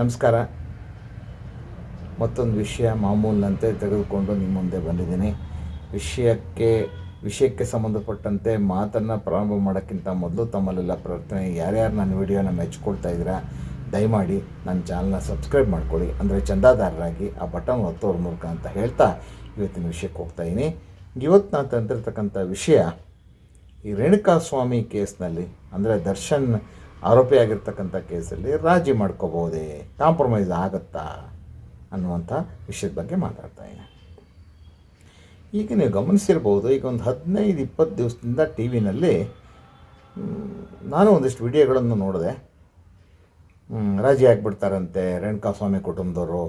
ನಮಸ್ಕಾರ. ಮತ್ತೊಂದು ವಿಷಯ ಮಾಮೂಲಿನಂತೆ ತೆಗೆದುಕೊಂಡು ನಿಮ್ಮ ಮುಂದೆ ಬಂದಿದ್ದೀನಿ. ವಿಷಯಕ್ಕೆ ವಿಷಯಕ್ಕೆ ಸಂಬಂಧಪಟ್ಟಂತೆ ಮಾತನ್ನು ಪ್ರಾರಂಭ ಮಾಡೋಕ್ಕಿಂತ ಮೊದಲು ತಮ್ಮಲ್ಲೆಲ್ಲ ಪ್ರಾರ್ಥನೆ. ಯಾರ್ಯಾರು ನನ್ನ ವಿಡಿಯೋನ ಮೆಚ್ಕೊಳ್ತಾ ಇದ್ದೀರಾ, ದಯಮಾಡಿ ನನ್ನ ಚಾನಲ್ನ ಸಬ್ಸ್ಕ್ರೈಬ್ ಮಾಡ್ಕೊಳ್ಳಿ. ಅಂದರೆ ಚಂದಾದಾರರಾಗಿ ಆ ಬಟನ್ ಒತ್ತೋರ ಮೂಲಕ ಅಂತ ಹೇಳ್ತಾ ಇವತ್ತಿನ ವಿಷಯಕ್ಕೆ ಹೋಗ್ತಾ ಇದ್ದೀನಿ. ಇವತ್ತು ನಾನು ತಂದಿರತಕ್ಕಂಥ ವಿಷಯ ಈ ರೇಣುಕಾಸ್ವಾಮಿ ಕೇಸ್ನಲ್ಲಿ, ಅಂದರೆ ದರ್ಶನ್ ಆರೋಪಿಯಾಗಿರ್ತಕ್ಕಂಥ ಕೇಸಲ್ಲಿ ರಾಜಿ ಮಾಡ್ಕೋಬೋದೇ ಕಾಂಪ್ರಮೈಸ್ ಆಗುತ್ತಾ? ಅನ್ನುವಂಥ ವಿಷಯದ ಬಗ್ಗೆ ಮಾತಾಡ್ತಾ ಇದ್ದೀನಿ. ಈಗ ನೀವು ಗಮನಿಸಿರ್ಬೋದು, ಈಗ ಒಂದು ಹದಿನೈದು, ಇಪ್ಪತ್ತು ದಿವಸದಿಂದ ಟಿ ವಿನಲ್ಲಿ ನಾನು ಒಂದಿಷ್ಟು ವಿಡಿಯೋಗಳನ್ನು ನೋಡಿದೆ. ರಾಜಿ ಆಗಿಬಿಡ್ತಾರಂತೆ ರೇಣುಕಾಸ್ವಾಮಿ ಕುಟುಂಬದವರು,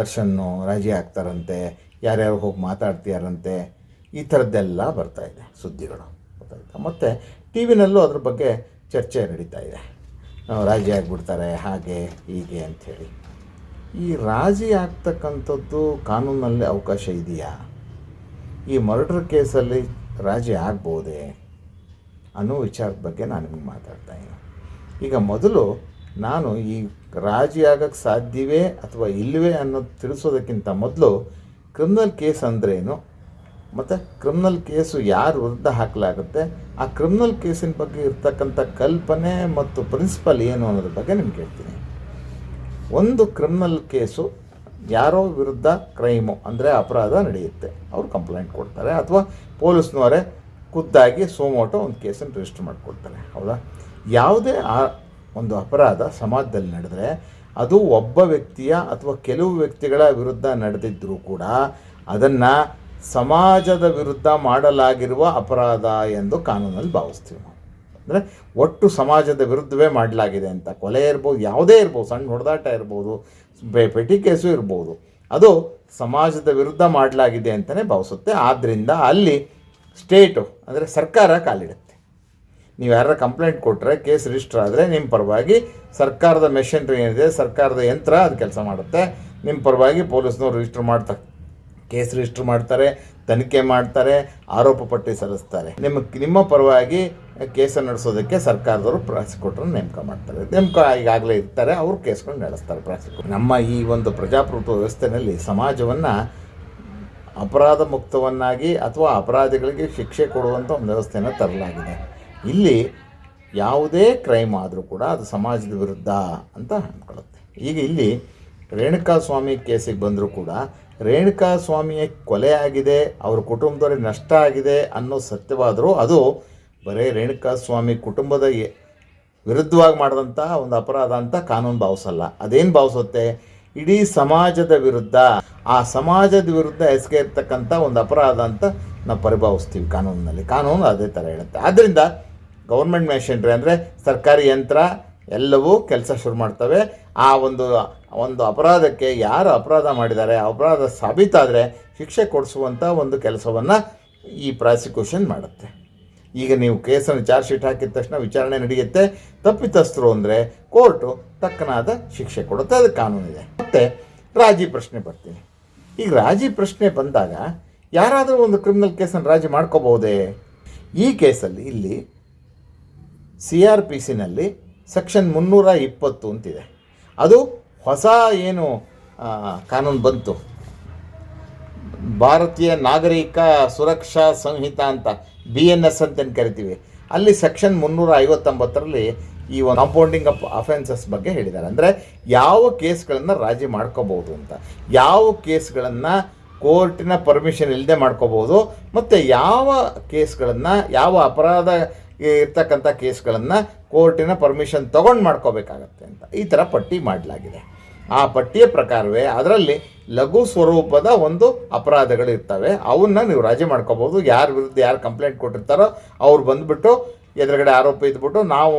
ದರ್ಶನ್ನು ರಾಜಿ ಆಗ್ತಾರಂತೆ, ಯಾರ್ಯಾರು ಹೋಗಿ ಮಾತಾಡ್ತೀಯಾರಂತೆ, ಈ ಥರದ್ದೆಲ್ಲ ಬರ್ತಾ ಇದೆ ಸುದ್ದಿಗಳು. ಗೊತ್ತಾಯ್ತಾ? ಮತ್ತು ಟಿ ವಿನಲ್ಲೂ ಅದ್ರ ಬಗ್ಗೆ ಚರ್ಚೆ ನಡೀತಾ ಇದೆ. ರಾಜಿ ಆಗಿಬಿಡ್ತಾರೆ, ಹಾಗೆ, ಹೀಗೆ ಅಂಥೇಳಿ. ಈ ರಾಜಿ ಆಗ್ತಕ್ಕಂಥದ್ದು ಕಾನೂನಲ್ಲಿ ಅವಕಾಶ ಇದೆಯಾ? ಈ ಮರ್ಡರ್ ಕೇಸಲ್ಲಿ ರಾಜಿ ಆಗ್ಬೋದೇ? ಅನ್ನೋ ವಿಚಾರದ ಬಗ್ಗೆ ನಾನು ನಿಮಗೆ ಮಾತಾಡ್ತಾ ಇದ್ದೀನಿ. ಈಗ ಮೊದಲು ನಾನು ಈ ರಾಜಿ ಆಗಕ್ಕೆ ಸಾಧ್ಯವೇ ಅಥವಾ ಇಲ್ಲವೇ ಅನ್ನೋದು ತಿಳಿಸೋದಕ್ಕಿಂತ ಮೊದಲು ಕ್ರಿಮಿನಲ್ ಕೇಸ್ ಅಂದ್ರೇನು? ಮತ್ತು ಕ್ರಿಮಿನಲ್ ಕೇಸು ಯಾರ ವಿರುದ್ಧ ಹಾಕಲಾಗುತ್ತೆ. ಆ ಕ್ರಿಮಿನಲ್ ಕೇಸಿನ ಬಗ್ಗೆ ಇರ್ತಕ್ಕಂಥ ಕಲ್ಪನೆ ಮತ್ತು ಪ್ರಿನ್ಸಿಪಲ್ ಏನು ಅನ್ನೋದ್ರ ಬಗ್ಗೆ ನಿಮ್ಗೆ ಹೇಳ್ತೀನಿ. ಒಂದು ಕ್ರಿಮಿನಲ್ ಕೇಸು ಯಾರೋ ವಿರುದ್ಧ ಕ್ರೈಮು ಅಂದರೆ ಅಪರಾಧ ನಡೆಯುತ್ತೆ. ಅವರು ಕಂಪ್ಲೇಂಟ್ ಕೊಡ್ತಾರೆ ಅಥವಾ ಪೊಲೀಸ್ನವರೇ ಖುದ್ದಾಗಿ ಸೋಮೋಟೋ ಒಂದು ಕೇಸನ್ನು ರಿಜಿಸ್ಟರ್ ಮಾಡಿಕೊಡ್ತಾರೆ. ಹೌದಾ? ಯಾವುದೇ ಆ ಒಂದು ಅಪರಾಧ ಸಮಾಜದಲ್ಲಿ ನಡೆದರೆ ಅದು ಒಬ್ಬ ವ್ಯಕ್ತಿಯ ಅಥವಾ ಕೆಲವು ವ್ಯಕ್ತಿಗಳ ವಿರುದ್ಧ ನಡೆದಿದ್ದರೂ ಕೂಡ ಅದನ್ನು ಸಮಾಜದ ವಿರುದ್ಧ ಮಾಡಲಾಗಿರುವ ಅಪರಾಧ ಎಂದು ಕಾನೂನಲ್ಲಿ ಭಾವಿಸ್ತೀವಿ ನಾವು. ಅಂದರೆ ಒಟ್ಟು ಸಮಾಜದ ವಿರುದ್ಧವೇ ಮಾಡಲಾಗಿದೆ ಅಂತ. ಕೊಲೆ ಇರ್ಬೋದು, ಯಾವುದೇ ಇರ್ಬೋದು, ಸಣ್ಣ ಹೊಡೆದಾಟ ಇರ್ಬೋದು ಪೆಟಿ ಕೇಸು ಇರ್ಬೋದು. ಅದು ಸಮಾಜದ ವಿರುದ್ಧ ಮಾಡಲಾಗಿದೆ ಅಂತಲೇ ಭಾವಿಸುತ್ತೆ. ಆದ್ದರಿಂದ ಅಲ್ಲಿ ಸ್ಟೇಟು, ಅಂದರೆ ಸರ್ಕಾರ ಕಾಲಿಡುತ್ತೆ. ನೀವು ಯಾರ ಕಂಪ್ಲೇಂಟ್ ಕೊಟ್ಟರೆ ಕೇಸ್ ರಿಜಿಸ್ಟರ್ ಆದರೆ ನಿಮ್ಮ ಪರವಾಗಿ ಸರ್ಕಾರದ ಮೆಷಿನ್ರಿ ಏನಿದೆ, ಸರ್ಕಾರದ ಯಂತ್ರ ಅದು ಕೆಲಸ ಮಾಡುತ್ತೆ. ನಿಮ್ಮ ಪರವಾಗಿ ಪೊಲೀಸ್ನವ್ರು ರಿಜಿಸ್ಟರ್ ಮಾಡ್ತಾ ಕೇಸ್ ರಿಜಿಸ್ಟರ್ ಮಾಡ್ತಾರೆ, ತನಿಖೆ ಮಾಡ್ತಾರೆ, ಆರೋಪ ಪಟ್ಟಿ ಸಲ್ಲಿಸ್ತಾರೆ. ನಿಮ್ಮ ನಿಮ್ಮ ಪರವಾಗಿ ಕೇಸನ್ನು ನಡೆಸೋದಕ್ಕೆ ಸರ್ಕಾರದವರು ಪ್ರಾಸಿಕ್ಯೂಟರ್ನ ನೇಮಕ ಮಾಡ್ತಾರೆ. ನೇಮಕ ಈಗಾಗಲೇ ಇರ್ತಾರೆ, ಅವರು ಕೇಸ್ಗಳನ್ನ ನಡೆಸ್ತಾರೆ ಪ್ರಾಸಿಕ್ಯೂಟರ್. ನಮ್ಮ ಈ ಒಂದು ಪ್ರಜಾಪ್ರಭುತ್ವ ವ್ಯವಸ್ಥೆಯಲ್ಲಿ ಸಮಾಜವನ್ನು ಅಪರಾಧ ಮುಕ್ತವನ್ನಾಗಿ ಅಥವಾ ಅಪರಾಧಿಗಳಿಗೆ ಶಿಕ್ಷೆ ಕೊಡುವಂಥ ಒಂದು ವ್ಯವಸ್ಥೆಯನ್ನು ತರಲಾಗಿದೆ. ಇಲ್ಲಿ ಯಾವುದೇ ಕ್ರೈಮ್ ಆದರೂ ಕೂಡ ಅದು ಸಮಾಜದ ವಿರುದ್ಧ ಅಂತ ಅಂದ್ಕೊಳ್ಳುತ್ತೆ ಈಗ ಇಲ್ಲಿ ರೇಣುಕಾಸ್ವಾಮಿ ಕೇಸಿಗೆ ಬಂದರೂ ಕೂಡ ರೇಣುಕಾಸ್ವಾಮಿಯ ಕೊಲೆ ಆಗಿದೆ, ಅವ್ರ ಕುಟುಂಬದವ್ರಿಗೆ ನಷ್ಟ ಆಗಿದೆ ಅನ್ನೋ ಸತ್ಯವಾದರೂ ಅದು ಬರೀ ರೇಣುಕಾಸ್ವಾಮಿ ಕುಟುಂಬದ ವಿರುದ್ಧವಾಗಿ ಮಾಡಿದಂತಹ ಒಂದು ಅಪರಾಧ ಅಂತ ಕಾನೂನು ಭಾವಿಸಲ್ಲ ಅದೇನು ಭಾವಿಸುತ್ತೆ ಇಡೀ ಸಮಾಜದ ವಿರುದ್ಧ, ಆ ಸಮಾಜದ ವಿರುದ್ಧ ಎಸಗೆ ಇರ್ತಕ್ಕಂಥ ಒಂದು ಅಪರಾಧ ಅಂತ ನಾವು ಪರಿಭಾವಿಸ್ತೀವಿ ಕಾನೂನಿನಲ್ಲಿ. ಕಾನೂನು ಅದೇ ಥರ ಹೇಳುತ್ತೆ. ಆದ್ದರಿಂದ ಗೌರ್ಮೆಂಟ್ ಮೆಷಿನ್ರಿ ಅಂದರೆ ಸರ್ಕಾರಿ ಯಂತ್ರ ಎಲ್ಲವೂ ಕೆಲಸ ಶುರು ಮಾಡ್ತವೆ. ಆ ಒಂದು ಒಂದು ಅಪರಾಧಕ್ಕೆ ಯಾರು ಅಪರಾಧ ಮಾಡಿದ್ದಾರೆ, ಅಪರಾಧ ಸಾಬೀತಾದರೆ ಶಿಕ್ಷೆ ಕೊಡಿಸುವಂಥ ಒಂದು ಕೆಲಸವನ್ನು ಈ ಪ್ರಾಸಿಕ್ಯೂಷನ್ ಮಾಡುತ್ತೆ. ಈಗ ನೀವು ಕೇಸನ್ನು ಚಾರ್ಜ್ ಶೀಟ್ ಹಾಕಿದ ತಕ್ಷಣ ವಿಚಾರಣೆ ನಡೆಯುತ್ತೆ. ತಪ್ಪಿತಸ್ಥರು ಅಂದರೆ ಕೋರ್ಟು ತಕ್ಕನಾದ ಶಿಕ್ಷೆ ಕೊಡುತ್ತೆ, ಅದು ಕಾನೂನಿದೆ ಮತ್ತು ರಾಜಿ ಪ್ರಶ್ನೆ ಬರ್ತೀನಿ. ಈಗ ರಾಜಿ ಪ್ರಶ್ನೆ ಬಂದಾಗ ಯಾರಾದರೂ ಒಂದು ಕ್ರಿಮಿನಲ್ ಕೇಸನ್ನು ರಾಜಿ ಮಾಡ್ಕೋಬಹುದೇ? ಈ ಕೇಸಲ್ಲಿ ಇಲ್ಲಿ ಸಿ ಆರ್ ಪಿ ಸಿನಲ್ಲಿ ಸೆಕ್ಷನ್ ಮುನ್ನೂರ ಇಪ್ಪತ್ತು ಅಂತಿದೆ. ಅದು ಹೊಸ ಏನು ಕಾನೂನು ಬಂತು. ಭಾರತೀಯ ನಾಗರಿಕ ಸುರಕ್ಷಾ ಸಂಹಿತ ಅಂತ ಬಿ ಎನ್ ಎಸ್ ಅಂತೇನು ಕರಿತೀವಿ. ಅಲ್ಲಿ ಸೆಕ್ಷನ್ ಮುನ್ನೂರ ಐವತ್ತೊಂಬತ್ತರಲ್ಲಿ ಈ ಒಂದು ಕಾಂಪೌಂಡಿಂಗ್ ಅಪ್ ಅಫೆನ್ಸಸ್ ಬಗ್ಗೆ ಹೇಳಿದ್ದಾರೆ. ಅಂದರೆ ಯಾವ ಕೇಸ್ಗಳನ್ನು ರಾಜಿ ಮಾಡ್ಕೋಬೋದು ಅಂತ. ಯಾವ ಕೇಸ್ಗಳನ್ನು ಕೋರ್ಟಿನ ಪರ್ಮಿಷನ್ ಇಲ್ಲದೆ ಮಾಡ್ಕೋಬೋದು ಮತ್ತು ಯಾವ ಕೇಸ್ಗಳನ್ನು, ಯಾವ ಅಪರಾಧ ಇರ್ತಕ್ಕಂಥ ಕೇಸ್ಗಳನ್ನು ಕೋರ್ಟಿನ ಪರ್ಮಿಷನ್ ತೊಗೊಂಡು ಮಾಡ್ಕೋಬೇಕಾಗತ್ತೆ ಅಂತ. ಈ ಥರ ಪಟ್ಟಿ ಮಾಡಲಾಗಿದೆ. ಆ ಪಟ್ಟಿಯ ಪ್ರಕಾರವೇ ಅದರಲ್ಲಿ ಲಘು ಸ್ವರೂಪದ ಒಂದು ಅಪರಾಧಗಳು ಇರ್ತವೆ. ಅವನ್ನ ನೀವು ರಾಜಿ ಮಾಡ್ಕೋಬೋದು. ಯಾರ ವಿರುದ್ಧ ಯಾರು ಕಂಪ್ಲೇಂಟ್ ಕೊಟ್ಟಿರ್ತಾರೋ ಅವ್ರು ಬಂದುಬಿಟ್ಟು ಎದುರುಗಡೆ ಆರೋಪ ಇದ್ಬಿಟ್ಟು ನಾವು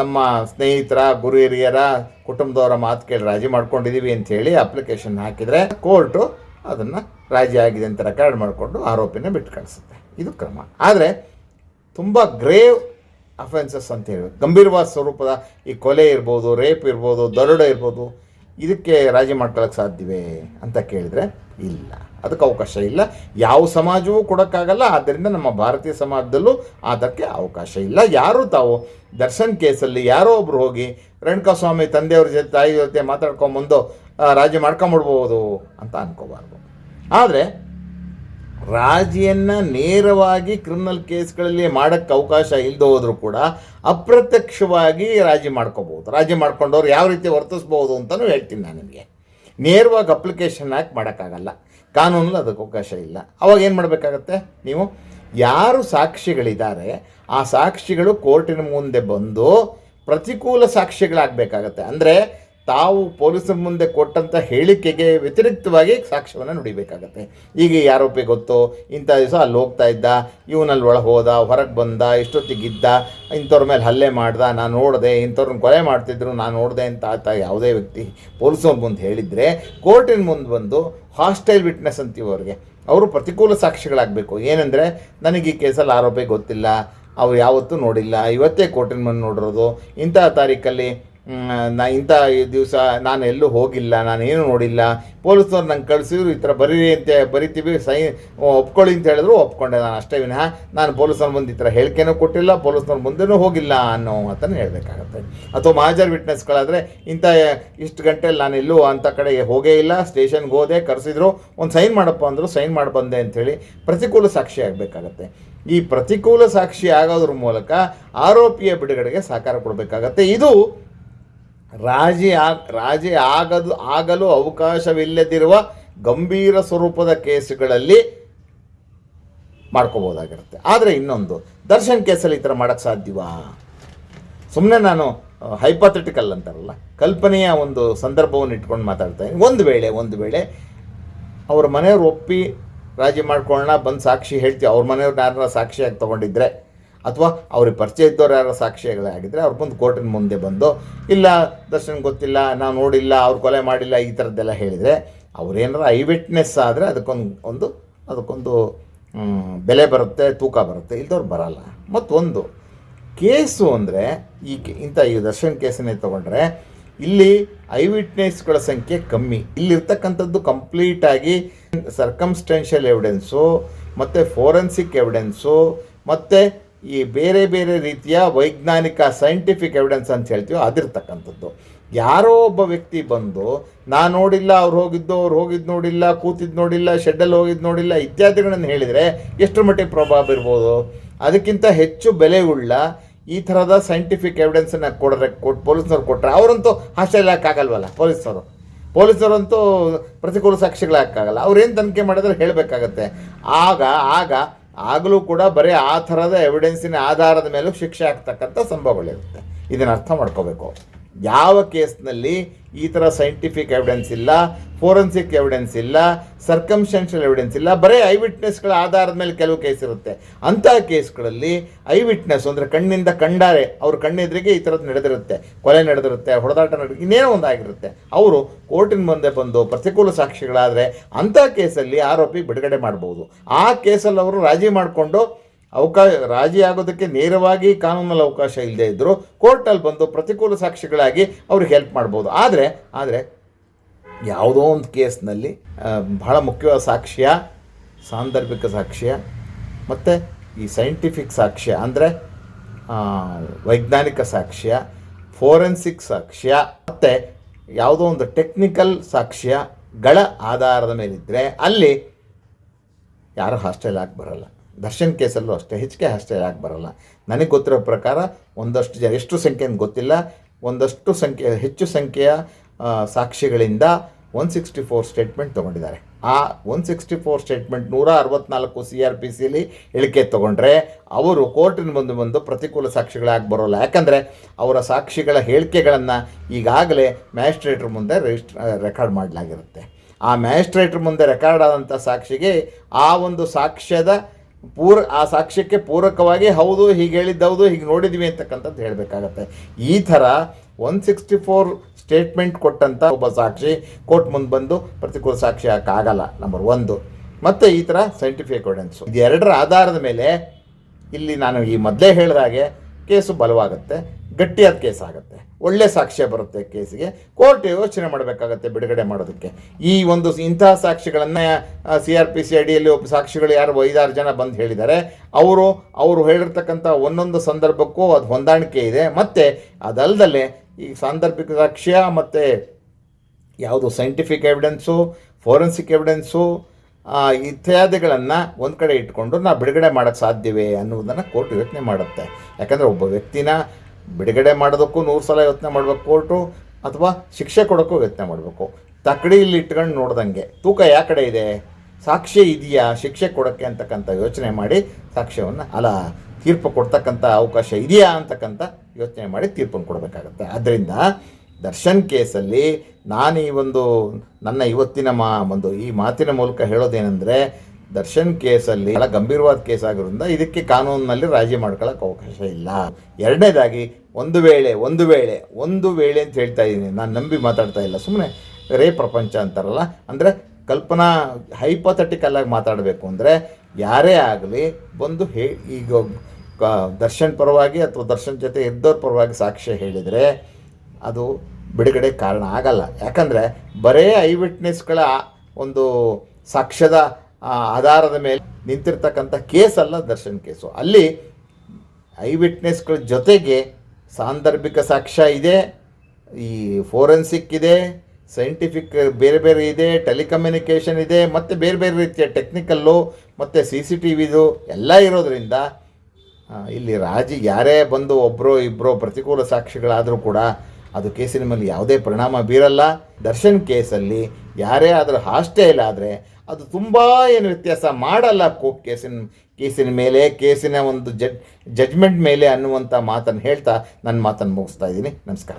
ನಮ್ಮ ಸ್ನೇಹಿತರ, ಗುರು ಹಿರಿಯರ ಕುಟುಂಬದವರ ಮಾತು ಕೇಳಿ ರಾಜಿ ಮಾಡ್ಕೊಂಡಿದ್ದೀವಿ ಅಂಥೇಳಿ ಅಪ್ಲಿಕೇಶನ್ ಹಾಕಿದರೆ ಕೋರ್ಟು ಅದನ್ನು ರಾಜಿ ಆಗಿದೆ ಅಂತ ರೆಕಾರ್ಡ್ ಮಾಡಿಕೊಂಡು ಆರೋಪಿನ ಬಿಟ್ಟು ಕಳಿಸುತ್ತೆ. ಇದು ಕ್ರಮ. ಆದರೆ ತುಂಬ ಗ್ರೇವ್ ಅಫೆನ್ಸಸ್ ಅಂತ ಹೇಳಿ. ಗಂಭೀರವಾದ ಸ್ವರೂಪದ ಈ ಕೊಲೆ ಇರ್ಬೋದು ರೇಪ್ ಇರ್ಬೋದು, ದರೋಡೆ ಇರ್ಬೋದು, ಇದಕ್ಕೆ ರಾಜಿ ಮಾಡ್ಕೊಳ್ಳೋಕೆ ಸಾಧ್ಯವೇ ಅಂತ ಕೇಳಿದರೆ ಇಲ್ಲ. ಅದಕ್ಕೆ ಅವಕಾಶ ಇಲ್ಲ. ಯಾವ ಸಮಾಜವೂ ಕೊಡೋಕ್ಕಾಗಲ್ಲ. ಆದ್ದರಿಂದ ನಮ್ಮ ಭಾರತೀಯ ಸಮಾಜದಲ್ಲೂ ಅದಕ್ಕೆ ಅವಕಾಶ ಇಲ್ಲ. ಯಾರು ತಾವು ದರ್ಶನ್ ಕೇಸಲ್ಲಿ ಯಾರೋ ಒಬ್ರು ಹೋಗಿ ರೇಣುಕಾಸ್ವಾಮಿ ತಂದೆಯವ್ರ ಜೊತೆ ತಾಯಿ ಜೊತೆ ಮಾತಾಡ್ಕೊಂಬಂದು ರಾಜಿ ಮಾಡ್ಕೊಂಬಿಡ್ಬೋದು ಅಂತ ಅನ್ಕೋಬಾರ್ದು. ಆದರೆ ರಾಜಿಯನ್ನು ನೇರವಾಗಿ ಕ್ರಿಮಿನಲ್ ಕೇಸ್ಗಳಲ್ಲಿ ಮಾಡೋಕ್ಕೆ ಅವಕಾಶ ಇಲ್ಲದೆ ಹೋದರೂ ಕೂಡ ಅಪ್ರತ್ಯಕ್ಷವಾಗಿ ರಾಜಿ ಮಾಡ್ಕೋಬೋದು ರಾಜಿ ಮಾಡ್ಕೊಂಡವ್ರು ಯಾವ ರೀತಿ ವರ್ತಿಸ್ಬೋದು ಅಂತಲೂ ಹೇಳ್ತೀನಿ ನಾನು ನಿಮಗೆ. ನೇರವಾಗಿ ಅಪ್ಲಿಕೇಶನ್ ಹಾಕಿ ಮಾಡೋಕ್ಕಾಗಲ್ಲ. ಕಾನೂನಲ್ಲಿ ಅದಕ್ಕೆ ಅವಕಾಶ ಇಲ್ಲ. ಅವಾಗ ಏನು ಮಾಡಬೇಕಾಗತ್ತೆ ನೀವು? ಯಾರು ಸಾಕ್ಷಿಗಳಿದ್ದಾರೆ, ಆ ಸಾಕ್ಷಿಗಳು ಕೋರ್ಟಿನ ಮುಂದೆ ಬಂದು ಪ್ರತಿಕೂಲ ಸಾಕ್ಷಿಗಳಾಗಬೇಕಾಗತ್ತೆ. ಅಂದರೆ ತಾವು ಪೊಲೀಸರ ಮುಂದೆ ಕೊಟ್ಟಂಥ ಹೇಳಿಕೆಗೆ ವ್ಯತಿರಿಕ್ತವಾಗಿ ಸಾಕ್ಷ್ಯವನ್ನು ನುಡಿಬೇಕಾಗತ್ತೆ. ಈಗ ಈ ಆರೋಪಿ ಗೊತ್ತು, ಇಂಥ ದಿವಸ ಅಲ್ಲಿ ಹೋಗ್ತಾ ಇದ್ದ ಇವನಲ್ಲಿ ಒಳಗೆ ಹೋದ, ಹೊರಗೆ ಬಂದ ಇಷ್ಟೊತ್ತಿಗಿದ್ದ ಇಂಥವ್ರ ಮೇಲೆ ಹಲ್ಲೆ ಮಾಡ್ದ, ನಾನು ನೋಡಿದೆ, ಇಂಥವ್ರನ್ನ ಕೊಲೆ ಮಾಡ್ತಿದ್ರು, ನಾನು ನೋಡಿದೆ ಅಂತ ಆತ ಯಾವುದೇ ವ್ಯಕ್ತಿ ಪೊಲೀಸರ ಮುಂದೆ ಹೇಳಿದರೆ, ಕೋರ್ಟಿನ ಮುಂದೆ ಬಂದು ಹಾಸ್ಟೈಲ್ ವಿಟ್ನೆಸ್ ಅಂತೀವಿ ಅವರು ಪ್ರತಿಕೂಲ ಸಾಕ್ಷಿಗಳಾಗಬೇಕು. ಏನಂದರೆ, ನನಗೆ ಈ ಕೇಸಲ್ಲಿ ಆರೋಪಿ ಗೊತ್ತಿಲ್ಲ, ಅವ್ರು ಯಾವತ್ತೂ ನೋಡಿಲ್ಲ, ಇವತ್ತೇ ಕೋರ್ಟಿನ ಮುಂದೆ ನೋಡಿರೋದು, ಇಂಥ ತಾರೀಕಲ್ಲಿ ನಾ ಇಂಥ ದಿವಸ ನಾನು ಎಲ್ಲೂ ಹೋಗಿಲ್ಲ ನಾನು ಏನು ನೋಡಿಲ್ಲ. ಪೊಲೀಸ್ನವ್ರು ನಂಗೆ ಕಳಿಸಿದ್ರು, ಈ ಥರ ಬರೀರಿ ಅಂತ ಬರಿತೀವಿ, ಸೈ ಒಪ್ಕೊಳ್ಳಿ ಅಂತ ಹೇಳಿದ್ರು, ಒಪ್ಕೊಂಡೆ ನಾನು ಅಷ್ಟೇ ವಿನಃ. ನಾನು ಪೊಲೀಸ್ನವ್ರ ಮುಂದೆ ಈ ಥರ ಹೇಳಿಕೆನೂ ಕೊಟ್ಟಿಲ್ಲ, ಪೊಲೀಸ್ನವ್ರ ಮುಂದೆನೂ ಹೋಗಿಲ್ಲ ಅನ್ನೋ ಮಾತನ್ನು ಹೇಳಬೇಕಾಗತ್ತೆ. ಅಥವಾ ಮಹಾಜರ್ ವಿಟ್ನೆಸ್ಗಳಾದರೆ, ಇಂಥ ಇಷ್ಟು ಗಂಟೆಯಲ್ಲಿ ನಾನು ಎಲ್ಲೂ ಅಂಥ ಕಡೆಗೆ ಹೋಗೇ ಇಲ್ಲ, ಸ್ಟೇಷನ್ಗೆ ಹೋದೆ, ಕರೆಸಿದ್ರು, ಒಂದು ಸೈನ್ ಮಾಡಪ್ಪ ಅಂದರು ಸೈನ್ ಮಾಡಿ ಬಂದೆ ಅಂಥೇಳಿ ಪ್ರತಿಕೂಲ ಸಾಕ್ಷಿ ಆಗಬೇಕಾಗತ್ತೆ. ಈ ಪ್ರತಿಕೂಲ ಸಾಕ್ಷಿ ಆಗೋದ್ರ ಮೂಲಕ ಆರೋಪಿಯ ಬಿಡುಗಡೆಗೆ ಸಹಕಾರ ಕೊಡಬೇಕಾಗತ್ತೆ. ಇದು ರಾಜಿ ಆಗ ರಾಜಿ ಆಗದು, ಆಗಲು ಅವಕಾಶವಿಲ್ಲದಿರುವ ಗಂಭೀರ ಸ್ವರೂಪದ ಕೇಸುಗಳಲ್ಲಿ ಮಾಡ್ಕೋಬೋದಾಗಿರುತ್ತೆ ಆದರೆ ಇನ್ನೊಂದು, ದರ್ಶನ್ ಕೇಸಲ್ಲಿ ಈ ಥರ ಮಾಡೋಕ್ಕೆ ಸಾಧ್ಯವಾ? ಸುಮ್ಮನೆ ನಾನು ಹೈಪಾಥೆಟಿಕಲ್ ಅಂತಾರಲ್ಲ, ಕಲ್ಪನೆಯ ಒಂದು ಸಂದರ್ಭವನ್ನು ಇಟ್ಕೊಂಡು ಮಾತಾಡ್ತಾ ಒಂದು ವೇಳೆ ಒಂದು ವೇಳೆ ಅವ್ರ ಮನೆಯವ್ರು ಒಪ್ಪಿ ರಾಜಿ ಮಾಡ್ಕೊಳ್ಳೋಣ, ಬಂದು ಸಾಕ್ಷಿ ಹೇಳ್ತೀವಿ, ಅವ್ರ ಮನೆಯವ್ರು ಯಾರನ್ನ ಸಾಕ್ಷಿಯಾಗಿ ತೊಗೊಂಡಿದ್ರೆ ಅಥವಾ ಅವ್ರಿಗೆ ಪರಿಚಯ ಇದ್ದವ್ರು ಯಾರು ಸಾಕ್ಷಿಗಳಾಗಿದ್ದರೆ ಅವ್ರು ಬಂದು ಕೋರ್ಟಿನ ಮುಂದೆ ಬಂದು, ಇಲ್ಲ, ದರ್ಶನ್ ಗೊತ್ತಿಲ್ಲ ನಾವು ನೋಡಿಲ್ಲ, ಅವ್ರು ಕೊಲೆ ಮಾಡಿಲ್ಲ, ಈ ಥರದ್ದೆಲ್ಲ ಹೇಳಿದರೆ ಅವ್ರೇನಾರ ಐ ವಿಟ್ನೆಸ್ ಆದರೆ ಅದಕ್ಕೊಂದು ಒಂದು, ಅದಕ್ಕೊಂದು ಬೆಲೆ ಬರುತ್ತೆ, ತೂಕ ಬರುತ್ತೆ, ಇಲ್ದವ್ರು ಬರಲ್ಲ. ಮತ್ತೊಂದು, ಕೇಸು ಅಂದರೆ, ಈ ಇಂಥ ಈ ದರ್ಶನ್ ಕೇಸನ್ನೇ ತೊಗೊಂಡ್ರೆ, ಇಲ್ಲಿ ಐ ವಿಟ್ನೆಸ್ಗಳ ಸಂಖ್ಯೆ ಕಮ್ಮಿ. ಇಲ್ಲಿರ್ತಕ್ಕಂಥದ್ದು ಕಂಪ್ಲೀಟಾಗಿ ಸರ್ಕಮ್ಸ್ಟೆನ್ಷಿಯಲ್ ಎವಿಡೆನ್ಸು ಮತ್ತು ಫೋರೆನ್ಸಿಕ್ ಎವಿಡೆನ್ಸು ಮತ್ತು ಈ ಬೇರೆ ಬೇರೆ ರೀತಿಯ ವೈಜ್ಞಾನಿಕ ಸೈಂಟಿಫಿಕ್ ಎವಿಡೆನ್ಸ್ ಅಂತ ಹೇಳ್ತೀವೋ ಅದಿರ್ತಕ್ಕಂಥದ್ದು. ಯಾರೋ ಒಬ್ಬ ವ್ಯಕ್ತಿ ಬಂದು, ನಾನು ನೋಡಿಲ್ಲ, ಅವ್ರು ಹೋಗಿದ್ದು ಅವ್ರು ಹೋಗಿದ್ದು ನೋಡಿಲ್ಲ ಕೂತಿದ್ದು ನೋಡಿಲ್ಲ ಶೆಡ್ಡಲ್ಲಿ ಹೋಗಿದ್ದು ನೋಡಿಲ್ಲ, ಇತ್ಯಾದಿಗಳನ್ನು ಹೇಳಿದರೆ ಎಷ್ಟರ ಮಟ್ಟಿಗೆ ಪ್ರಭಾವ ಇರ್ಬೋದು? ಅದಕ್ಕಿಂತ ಹೆಚ್ಚು ಬೆಲೆ ಉಳ್ಳ ಈ ಥರದ ಸೈಂಟಿಫಿಕ್ ಎವಿಡೆನ್ಸನ್ನು ಕೊಡ್ರೆ ಕೊಟ್ಟು ಪೊಲೀಸ್ನವ್ರು ಕೊಟ್ಟರೆ ಅವರಂತೂ ಹಾಸ್ಟೆಲ್ ಹಾಕಾಗಲ್ವಲ್ಲ ಪೊಲೀಸರು ಪೊಲೀಸರಂತೂ ಪ್ರತಿಕೂಲ ಸಾಕ್ಷಿಗಳಾಗಲ್ಲ ಅವ್ರೇನು ತನಿಖೆ ಮಾಡಿದ್ರೆ ಹೇಳಬೇಕಾಗತ್ತೆ. ಆಗ ಆಗ ಆಗಲೂ ಕೂಡ ಬರೀ ಆ ಥರದ ಎವಿಡೆನ್ಸಿನ ಆಧಾರದ ಮೇಲೂ ಶಿಕ್ಷೆ ಆಗ್ತಕ್ಕಂಥ ಸಂಭವಗಳಿರುತ್ತೆ. ಇದನ್ನು ಅರ್ಥ ಮಾಡ್ಕೋಬೇಕು. ಯಾವ ಕೇಸ್ನಲ್ಲಿ ಈ ಥರ ಸೈಂಟಿಫಿಕ್ ಎವಿಡೆನ್ಸ್ ಇಲ್ಲ ಫೋರೆನ್ಸಿಕ್ ಎವಿಡೆನ್ಸ್ ಇಲ್ಲ ಸರ್ಕಮ್ಸ್ಟೆನ್ಷಿಯಲ್ ಎವಿಡೆನ್ಸ್ ಇಲ್ಲ, ಬರೀ ಐ ವಿಟ್ನೆಸ್ಗಳ ಆಧಾರದ ಮೇಲೆ ಕೆಲವು ಕೇಸ್ ಇರುತ್ತೆ. ಅಂತಹ ಕೇಸ್ಗಳಲ್ಲಿ ಐ ವಿಟ್ನೆಸ್ ಅಂದರೆ ಕಣ್ಣಿಂದ ಕಂಡಾರೆ, ಅವ್ರ ಕಣ್ಣೆದುರಿಗೆ ಈ ಥರದ್ದು ನಡೆದಿರುತ್ತೆ, ಕೊಲೆ ನಡೆದಿರುತ್ತೆ, ಹೊಡೆದಾಟ ನಡೆ ಇನ್ನೇನೋ ಒಂದು ಆಗಿರುತ್ತೆ ಅವರು ಕೋರ್ಟಿನ ಮುಂದೆ ಬಂದು ಪ್ರತಿಕೂಲ ಸಾಕ್ಷಿಗಳಾದರೆ ಅಂಥ ಕೇಸಲ್ಲಿ ಆರೋಪಿ ಬಿಡುಗಡೆ ಮಾಡ್ಬೋದು. ಆ ಕೇಸಲ್ಲಿ ಅವರು ರಾಜಿ ಮಾಡಿಕೊಂಡು ಅವಕಾಶ ರಾಜಿ ಆಗೋದಕ್ಕೆ ನೇರವಾಗಿ ಕಾನೂನಲ್ಲಿ ಅವಕಾಶ ಇಲ್ಲದೆ ಇದ್ದರೂ ಕೋರ್ಟಲ್ಲಿ ಬಂದು ಪ್ರತಿಕೂಲ ಸಾಕ್ಷಿಗಳಾಗಿ ಅವ್ರಿಗೆ ಹೆಲ್ಪ್ ಮಾಡ್ಬೋದು. ಆದರೆ ಆದರೆ ಯಾವುದೋ ಒಂದು ಕೇಸ್ನಲ್ಲಿ ಬಹಳ ಮುಖ್ಯವಾದ ಸಾಕ್ಷ್ಯ, ಸಾಂದರ್ಭಿಕ ಸಾಕ್ಷ್ಯ, ಮತ್ತು ಈ ಸೈಂಟಿಫಿಕ್ ಸಾಕ್ಷ್ಯ ಅಂದರೆ ವೈಜ್ಞಾನಿಕ ಸಾಕ್ಷ್ಯ, ಫೋರೆನ್ಸಿಕ್ ಸಾಕ್ಷ್ಯ, ಮತ್ತು ಯಾವುದೋ ಒಂದು ಟೆಕ್ನಿಕಲ್ ಸಾಕ್ಷ್ಯಗಳ ಆಧಾರದ ಮೇಲಿದ್ದರೆ ಅಲ್ಲಿ ಯಾರು ಹಾಸ್ಟೆಲ್ ಆಗಿ ಬರಲ್ಲ. ದರ್ಶನ್ ಕೇಸಲ್ಲೂ ಅಷ್ಟೇ, ಹೆಚ್ಚಿಗೆ ಅಷ್ಟೇ ಯಾಕೆ ಬರಲ್ಲ. ನನಗೆ ಗೊತ್ತಿರೋ ಪ್ರಕಾರ ಒಂದಷ್ಟು ಜನ, ಎಷ್ಟು ಸಂಖ್ಯೆ ಅಂತ ಗೊತ್ತಿಲ್ಲ, ಒಂದಷ್ಟು ಸಂಖ್ಯೆ, ಹೆಚ್ಚು ಸಂಖ್ಯೆಯ ಸಾಕ್ಷಿಗಳಿಂದ ಒನ್ ಸಿಕ್ಸ್ಟಿ ಫೋರ್ ಸ್ಟೇಟ್ಮೆಂಟ್ ತೊಗೊಂಡಿದ್ದಾರೆ. ಆ ಒನ್ ಸಿಕ್ಸ್ಟಿ ಫೋರ್ ಸ್ಟೇಟ್ಮೆಂಟ್ ನೂರ ಅರವತ್ನಾಲ್ಕು ಸಿ ಆರ್ ಪಿ ಸಿಲಿ ಹೇಳಿಕೆ ತೊಗೊಂಡ್ರೆ ಅವರು ಕೋರ್ಟಿನ ಮುಂದೆ ಬಂದು ಪ್ರತಿಕೂಲ ಸಾಕ್ಷಿಗಳಾಗಿ ಬರೋಲ್ಲ. ಯಾಕಂದರೆ ಅವರ ಸಾಕ್ಷಿಗಳ ಹೇಳಿಕೆಗಳನ್ನು ಈಗಾಗಲೇ ಮ್ಯಾಜಿಸ್ಟ್ರೇಟ್ರ ಮುಂದೆ ರಿಜಿಸ್ಟ್ರ, ರೆಕಾರ್ಡ್ ಮಾಡಲಾಗಿರುತ್ತೆ. ಆ ಮ್ಯಾಜಿಸ್ಟ್ರೇಟ್ರ ಮುಂದೆ ರೆಕಾರ್ಡ್ ಆದಂಥ ಸಾಕ್ಷಿಗೆ ಆ ಒಂದು ಸಾಕ್ಷ್ಯದ ಪೂರ ಆ ಸಾಕ್ಷ್ಯಕ್ಕೆ ಪೂರಕವಾಗಿ ಹೌದು, ಹೀಗೆ ಹೇಳಿದ್ದೌದು ಹೀಗೆ ನೋಡಿದ್ವಿ ಅಂತಕ್ಕಂಥದ್ದು ಹೇಳಬೇಕಾಗತ್ತೆ. ಈ ಥರ ಒನ್ ಸಿಕ್ಸ್ಟಿ ಫೋರ್ ಸ್ಟೇಟ್ಮೆಂಟ್ ಕೊಟ್ಟಂಥ ಒಬ್ಬ ಸಾಕ್ಷಿ ಕೋರ್ಟ್ ಮುಂದೆ ಬಂದು ಪ್ರತಿಕೂಲ ಸಾಕ್ಷಿ ಹಾಕಾಗಲ್ಲ ನಂಬರ್ ಒಂದು. ಮತ್ತು ಈ ಥರ ಸೈಂಟಿಫಿಕ್ ಎವಿಡೆನ್ಸು ಇದೆರಡರ ಆಧಾರದ ಮೇಲೆ ಇಲ್ಲಿ ನಾನು ಈ ಮೊದಲೇ ಹೇಳಿದ ಹಾಗೆ ಕೇಸು ಬಲವಾಗುತ್ತೆ, ಗಟ್ಟಿಯಾದ ಕೇಸ್ ಆಗುತ್ತೆ. ಒಳ್ಳೆ ಸಾಕ್ಷ್ಯ ಬರುತ್ತೆ ಕೇಸಿಗೆ. ಕೋರ್ಟ್ ಯೋಚನೆ ಮಾಡಬೇಕಾಗತ್ತೆ ಬಿಡುಗಡೆ ಮಾಡೋದಕ್ಕೆ. ಈ ಒಂದು ಇಂತಹ ಸಾಕ್ಷಿಗಳನ್ನು ಸಿ ಆರ್ ಪಿ ಸಿ ಅಡಿಯಲ್ಲಿ ಒಬ್ಬ ಸಾಕ್ಷಿಗಳು ಯಾರು ಐದಾರು ಜನ ಬಂದು ಹೇಳಿದ್ದಾರೆ. ಅವರು ಅವರು ಹೇಳಿರ್ತಕ್ಕಂಥ ಒಂದೊಂದು ಸಂದರ್ಭಕ್ಕೂ ಅದು ಹೊಂದಾಣಿಕೆ ಇದೆ. ಮತ್ತು ಅದಲ್ಲದೆ ಈ ಸಾಂದರ್ಭಿಕ ಸಾಕ್ಷ್ಯ ಮತ್ತು ಯಾವುದು ಸೈಂಟಿಫಿಕ್ ಎವಿಡೆನ್ಸು ಫೋರೆನ್ಸಿಕ್ ಎವಿಡೆನ್ಸು ಇತ್ಯಾದಿಗಳನ್ನು ಒಂದು ಕಡೆ ಇಟ್ಕೊಂಡು ನಾವು ಬಿಡುಗಡೆ ಮಾಡೋಕ್ಕೆ ಸಾಧ್ಯವೇ ಅನ್ನೋದನ್ನು ಕೋರ್ಟ್ ಯೋಚನೆ ಮಾಡುತ್ತೆ. ಯಾಕಂದರೆ ಒಬ್ಬ ವ್ಯಕ್ತಿನ ಬಿಡುಗಡೆ ಮಾಡೋದಕ್ಕೂ ನೂರು ಸಲ ಯೋಚನೆ ಮಾಡಬೇಕು ಕೋರ್ಟು, ಅಥವಾ ಶಿಕ್ಷೆ ಕೊಡೋಕ್ಕೂ ಯೋಚನೆ ಮಾಡಬೇಕು. ತಕ್ಕಡಿಯಲ್ಲಿ ಇಟ್ಕೊಂಡು ನೋಡ್ದಂಗೆ. ತೂಕ ಯಾವ ಕಡೆ ಇದೆ? ಸಾಕ್ಷ್ಯ ಇದೆಯಾ? ಶಿಕ್ಷೆ ಕೊಡೋಕ್ಕೆ ಅಂತಕ್ಕಂಥ ಯೋಚನೆ ಮಾಡಿ ಸಾಕ್ಷ್ಯವನ್ನು ಅಲ್ಲ ತೀರ್ಪು ಕೊಡ್ತಕ್ಕಂಥ ಅವಕಾಶ ಇದೆಯಾ ಅಂತಕ್ಕಂಥ ಯೋಚನೆ ಮಾಡಿ ತೀರ್ಪನ್ನು ಕೊಡಬೇಕಾಗತ್ತೆ. ಆದ್ದರಿಂದ ದರ್ಶನ್ ಕೇಸಲ್ಲಿ ನಾನು ಈ ಒಂದು ನನ್ನ ಇವತ್ತಿನ ಮಾ ಒಂದು ಈ ಮಾತಿನ ಮೂಲಕ ಹೇಳೋದೇನೆಂದರೆ, ದರ್ಶನ್ ಕೇಸಲ್ಲಿ ಬಹಳ ಗಂಭೀರವಾದ ಕೇಸ್ ಆಗಿರೋದ್ರಿಂದ ಇದಕ್ಕೆ ಕಾನೂನಿನಲ್ಲಿ ರಾಜಿ ಮಾಡ್ಕೊಳ್ಳೋಕೆ ಅವಕಾಶ ಇಲ್ಲ. ಎರಡನೇದಾಗಿ, ಒಂದು ವೇಳೆ ಒಂದು ವೇಳೆ ಒಂದು ವೇಳೆ ಅಂತ ಹೇಳ್ತಾ ಇದ್ದೀನಿ. ನಾನು ನಂಬಿ ಮಾತಾಡ್ತಾ ಇಲ್ಲ. ಸುಮ್ಮನೆ ರೇ ಪ್ರಪಂಚ ಅಂತಾರಲ್ಲ. ಅಂದರೆ ಕಲ್ಪನಾ ಹೈಪೋಥೆಟಿಕಲ್ ಆಗಿ ಮಾತಾಡಬೇಕು ಅಂದರೆ, ಯಾರೇ ಆಗಲಿ ಬಂದು ಹೇ, ಈಗ ದರ್ಶನ್ ಪರವಾಗಿ ಅಥವಾ ದರ್ಶನ್ ಜೊತೆ ಇದ್ದವ್ರ ಪರವಾಗಿ ಸಾಕ್ಷ್ಯ ಹೇಳಿದರೆ ಅದು ಬಿಡುಗಡೆ ಕಾರಣ ಆಗಲ್ಲ. ಯಾಕಂದರೆ ಬರೇ ಐ ವಿಟ್ನೆಸ್ಗಳ ಒಂದು ಸಾಕ್ಷ್ಯದ ಆಧಾರದ ಮೇಲೆ ನಿಂತಿರ್ತಕ್ಕಂಥ ಕೇಸ್ ಅಲ್ಲ ದರ್ಶನ್ ಕೇಸು. ಅಲ್ಲಿ ಐ ವಿಟ್ನೆಸ್ಗಳ ಜೊತೆಗೆ ಸಾಂದರ್ಭಿಕ ಸಾಕ್ಷ್ಯ ಇದೆ, ಈ ಫೋರೆನ್ಸಿಕ್ ಇದೆ, ಸೈಂಟಿಫಿಕ್ ಬೇರೆ ಬೇರೆ ಇದೆ, ಟೆಲಿಕಮ್ಯುನಿಕೇಷನ್ ಇದೆ, ಮತ್ತು ಬೇರೆ ಬೇರೆ ರೀತಿಯ ಟೆಕ್ನಿಕಲ್ಲು, ಮತ್ತು ಸಿ ಸಿ ಟಿ ವಿದು ಎಲ್ಲ ಇರೋದರಿಂದ ಇಲ್ಲಿ ರಾಜಿ ಯಾರೇ ಬಂದು ಒಬ್ಬರು ಇಬ್ಬರು ಪ್ರತಿಕೂಲ ಸಾಕ್ಷಿಗಳಾದರೂ ಕೂಡ ಅದು ಕೇಸಿನ ಮೇಲೆ ಯಾವುದೇ ಪರಿಣಾಮ ಬೀರಲ್ಲ. ದರ್ಶನ್ ಕೇಸಲ್ಲಿ ಯಾರೇ ಆದರೂ ಹಾಸ್ಟೇಲ್ ಆದರೆ ಅದು ತುಂಬ ಏನು ವ್ಯತ್ಯಾಸ ಮಾಡಲ್ಲ ಕೋ, ಕೇಸಿನ ಕೇಸಿನ ಮೇಲೆ, ಕೇಸಿನ ಒಂದು ಜಡ್, ಜಡ್ಜ್ಮೆಂಟ್ ಮೇಲೆ ಅನ್ನುವಂಥ ಮಾತನ್ನು ಹೇಳ್ತಾ ನನ್ನ ಮಾತನ್ನು ಮುಗಿಸ್ತಾ ಇದ್ದೀನಿ. ನಮಸ್ಕಾರ.